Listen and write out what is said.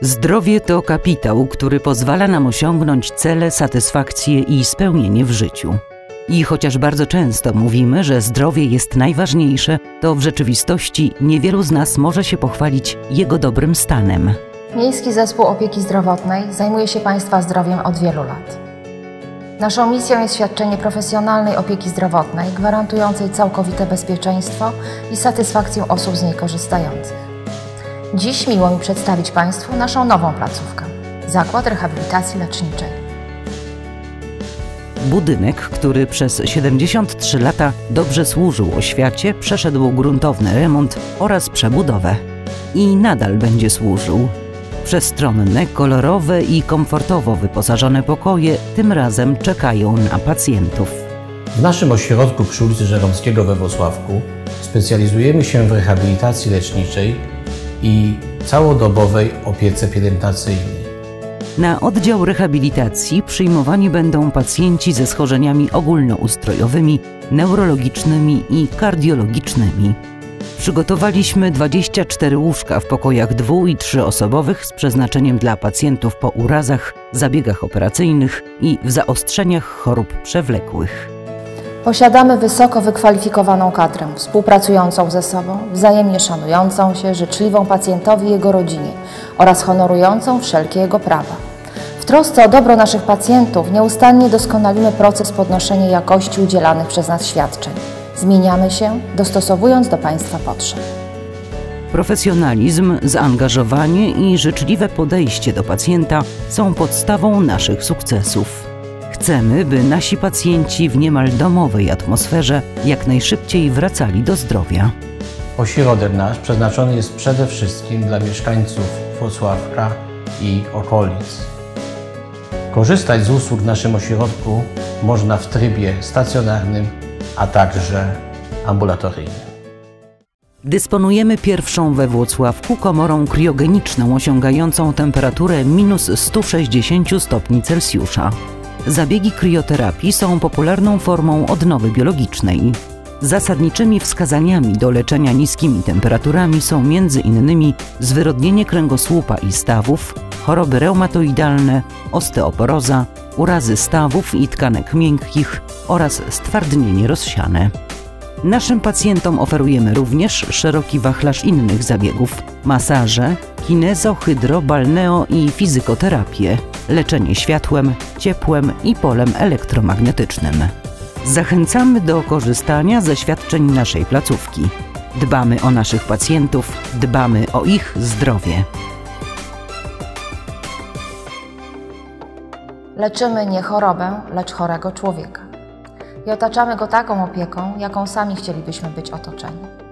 Zdrowie to kapitał, który pozwala nam osiągnąć cele, satysfakcję i spełnienie w życiu. I chociaż bardzo często mówimy, że zdrowie jest najważniejsze, to w rzeczywistości niewielu z nas może się pochwalić jego dobrym stanem. Miejski Zespół Opieki Zdrowotnej zajmuje się Państwa zdrowiem od wielu lat. Naszą misją jest świadczenie profesjonalnej opieki zdrowotnej, gwarantującej całkowite bezpieczeństwo i satysfakcję osób z niej korzystających. Dziś miło mi przedstawić Państwu naszą nową placówkę Zakład Rehabilitacji Leczniczej. Budynek, który przez 73 lata dobrze służył oświacie, przeszedł gruntowny remont oraz przebudowę. I nadal będzie służył. Przestronne, kolorowe i komfortowo wyposażone pokoje tym razem czekają na pacjentów. W naszym ośrodku przy ulicy Żeromskiego we Wrocławku specjalizujemy się w rehabilitacji leczniczej i całodobowej opiece pielęgnacyjnej. Na oddział rehabilitacji przyjmowani będą pacjenci ze schorzeniami ogólnoustrojowymi, neurologicznymi i kardiologicznymi. Przygotowaliśmy 24 łóżka w pokojach dwu- i trzyosobowych z przeznaczeniem dla pacjentów po urazach, zabiegach operacyjnych i w zaostrzeniach chorób przewlekłych. Posiadamy wysoko wykwalifikowaną kadrę, współpracującą ze sobą, wzajemnie szanującą się, życzliwą pacjentowi i jego rodzinie oraz honorującą wszelkie jego prawa. W trosce o dobro naszych pacjentów nieustannie doskonalimy proces podnoszenia jakości udzielanych przez nas świadczeń. Zmieniamy się, dostosowując do Państwa potrzeb. Profesjonalizm, zaangażowanie i życzliwe podejście do pacjenta są podstawą naszych sukcesów. Chcemy, by nasi pacjenci w niemal domowej atmosferze jak najszybciej wracali do zdrowia. Ośrodek nasz przeznaczony jest przede wszystkim dla mieszkańców Wrocławka i okolic. Korzystać z usług w naszym ośrodku można w trybie stacjonarnym a także ambulatoryjnym. Dysponujemy pierwszą we Włocławku komorą kriogeniczną osiągającą temperaturę minus 160 stopni Celsjusza. Zabiegi krioterapii są popularną formą odnowy biologicznej. Zasadniczymi wskazaniami do leczenia niskimi temperaturami są m.in. zwyrodnienie kręgosłupa i stawów, choroby reumatoidalne, osteoporoza, urazy stawów i tkanek miękkich oraz stwardnienie rozsiane. Naszym pacjentom oferujemy również szeroki wachlarz innych zabiegów: masaże, kinezo, hydro, balneo i fizykoterapię, leczenie światłem, ciepłem i polem elektromagnetycznym. Zachęcamy do korzystania ze świadczeń naszej placówki. Dbamy o naszych pacjentów, dbamy o ich zdrowie. Leczymy nie chorobę, lecz chorego człowieka. I otaczamy go taką opieką, jaką sami chcielibyśmy być otoczeni.